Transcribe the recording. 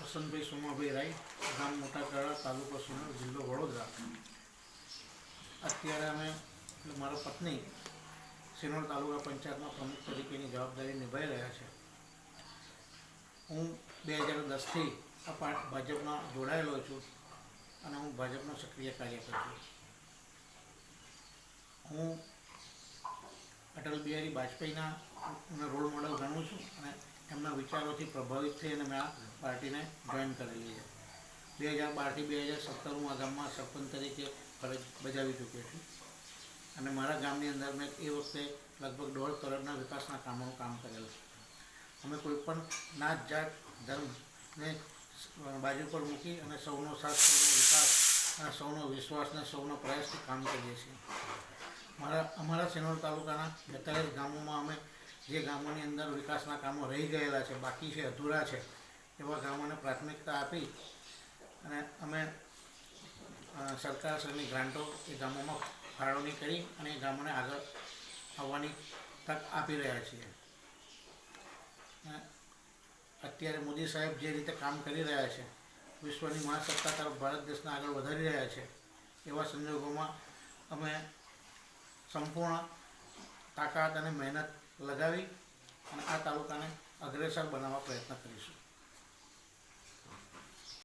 વસંતભાઈ સોમાભાઈ રાય, ગામ મોટાકાળા, તાલુકો સોનર જિલ્લો વડોદરા. અત્યારે અમે મારા પત્ની સિનોર તાલુકા પંચાયતમાં પ્રમુખ તરીકેની જવાબદારી નિભાવી રહ્યા છે. હું બે હજાર દસથી આ પાર્ટ ભાજપમાં જોડાયેલો છું અને હું ભાજપનો સક્રિય કાર્યકર છું. હું અટલ બિહારી વાજપેયીના રોલ મોડલ ગણું છું અને વિચારોથી પ્રભાવિત થઈ અને મેં આ પાર્ટીને જોઈન કરેલી છે બે હજાર બારથી બે હજાર સત્તર હું આ ગામમાં સરપંચ તરીકે ફરજ બજાવી ચૂક્યો છું. અને મારા ગામની અંદર મેં એ વખતે લગભગ દોઢ કરોડના વિકાસના કામોનું કામ કરેલું અમે કોઈ પણ નાત જાત ધર્મને બાજુ પર મૂકી અને સૌનો સાથ, સૌનો વિકાસ સૌનો વિશ્વાસ અને સૌનો પ્રયાસથી કામ કરીએ છીએ. મારા, અમારા સેનોર તાલુકાના બેતાલીસ ગામોમાં અમે જે ગામોની અંદર વિકાસના કામો રહી ગયેલા છે, બાકી છે, અધૂરા છે, એવા ગામોને પ્રાથમિકતા આપી અને અમે સરકાર સરકારશ્રીની ગ્રાન્ટો એ ગામોમાં ફાળવણી કરી અને એ ગામોને આગળ આવવાની તક આપી રહ્યા છીએ. અત્યારે મોદી સાહેબ જે રીતે કામ કરી રહ્યા છે, વિશ્વની મહાસત્તા તરફ ભારત દેશને આગળ વધારી રહ્યા છે, એવા સંજોગોમાં અમે સંપૂર્ણ તાકાત અને મહેનત લગાવી અને આ તાલુકાને અગ્રેસર બનાવવા પ્રયત્ન કરીશું.